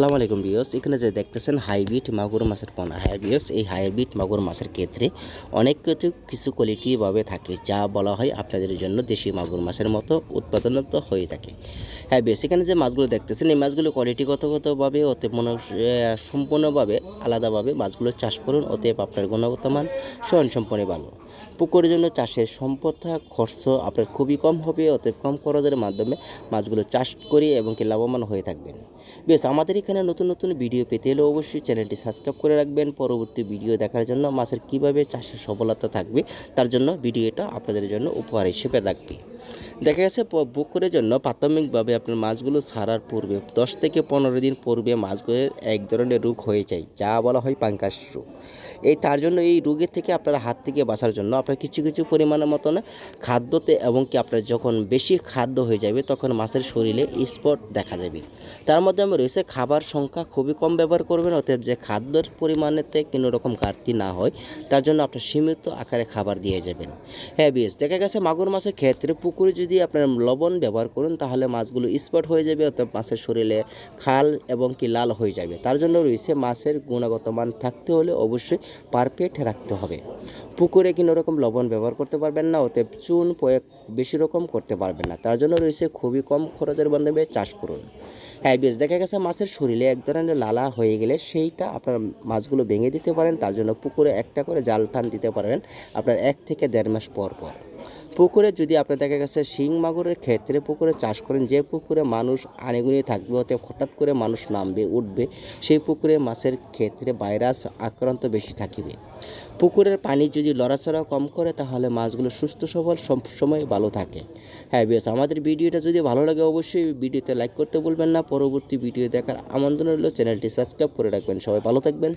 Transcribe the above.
সালাম আলাইকুম বিয়স এখানে যে দেখতেছেন হাইব্রিড মাগুর মাছের পোনা। হ্যাঁ বিয়স এই হাইব্রিড মাগুর মাছের ক্ষেত্রে অনেক কিছু কিছু কোয়ালিটিভাবে থাকে, যা বলা হয় আপনাদের জন্য দেশি মাগুর মাছের মতো উৎপাদনত হয়ে থাকে। হ্যাঁ বেশ এখানে যে মাছগুলো দেখতেছেন, এই মাছগুলো কোয়ালিটিগতভাবে ওতে মনে সম্পূর্ণভাবে আলাদাভাবে মাছগুলো চাষ করুন, অতএব আপনার গুণগত মান স্বয়ং সম্পূর্ণ ভালো। পুকুরের জন্য চাষের সম্পদটা খরচ আপনার খুবই কম হবে, অতএব কম খরচের মাধ্যমে মাছগুলো চাষ করি এবং কি লাভবান হয়ে থাকবেন। বেশ আমাদের এখানে নতুন নতুন ভিডিও পেতে হলে অবশ্যই চ্যানেলটি সাবস্ক্রাইব করে রাখবেন। পরবর্তী ভিডিও দেখার জন্য মাছের কীভাবে চাষের সফলতা থাকবে, তার জন্য ভিডিওটা আপনাদের জন্য উপহার হিসেবে রাখবে দেখা গেছে পুকুরের জন্য প্রাথমিকভাবে আপনার মাছগুলো ছাড়ার পূর্বে দশ থেকে পনেরো দিন পূর্বে মাছগুলোর এক ধরনের রোগ হয়ে যায়, যা বলা হয় পাঙ্কাস রোগ। এই তার জন্য এই রোগের থেকে আপনার হাত থেকে বাঁচার জন্য আপনার কিছু কিছু পরিমাণের মতন খাদ্যতে এবং কি আপনার যখন বেশি খাদ্য হয়ে যাবে তখন মাছের শরীরে স্পট দেখা যাবে। তার মধ্যে আমি রয়েছে খাবার সংখ্যা খুবই কম ব্যবহার করবেন, অতএব যে খাদ্যের পরিমাণেতে কোনো রকম ঘাটতি না হয়, তার জন্য আপনার সীমিত আকারে খাবার দিয়ে যাবেন। হ্যাঁ বেশ দেখা গেছে মাগুর মাছের ক্ষেত্রে পুকুরে যদি আপনার লবণ ব্যবহার করুন, তাহলে মাছগুলো স্পট হয়ে যাবে, অর্থাৎ মাছের শরীরে খাল এবং কি লাল হয়ে যাবে। তার জন্য রয়েছে মাছের গুণগত মান থাকতে হলে অবশ্যই পারফেক্ট রাখতে হবে। পুকুরে কোনো রকম লবণ ব্যবহার করতে পারবেন না, অতএব চুন, প্রয়োগ বেশি রকম করতে পারবেন না। তার জন্য রয়েছে খুবই কম খরচের মাধ্যমে চাষ করুন। হ্যাঁ বেশ, দেখা গেছে মাছের শরীরে এক ধরনের লালা হয়ে গেলে সেইটা আপনার মাছগুলো ভেঙে দিতে পারেন। তার জন্য পুকুরে একটা করে জাল টান দিতে পারবেন আপনার এক থেকে দেড় মাস পর পর। পুকুরে যদি আপনার দেখা গেছে শিং মাগুরের ক্ষেত্রে পুকুরে চাষ করেন, যে পুকুরে মানুষ আনেগুনি থাকবে ওতে হঠাৎ করে মানুষ নামবে, উঠবে, সেই পুকুরে মাছের ক্ষেত্রে ভাইরাস আক্রান্ত বেশি থাকিবে। পুকুরের পানি যদি লড়াচড়া কম করে, তাহলে মাছগুলো সুস্থ, সবল সবসময় ভালো থাকে। হ্যাঁ বেশ আমাদের ভিডিওটা যদি ভালো লাগে, অবশ্যই ভিডিওতে লাইক করতে বলবেন না। পরবর্তী ভিডিও দেখার আমন্ত্রণ রইল, চ্যানেলটি সাবস্ক্রাইব করে রাখবেন। সবাই ভালো থাকবেন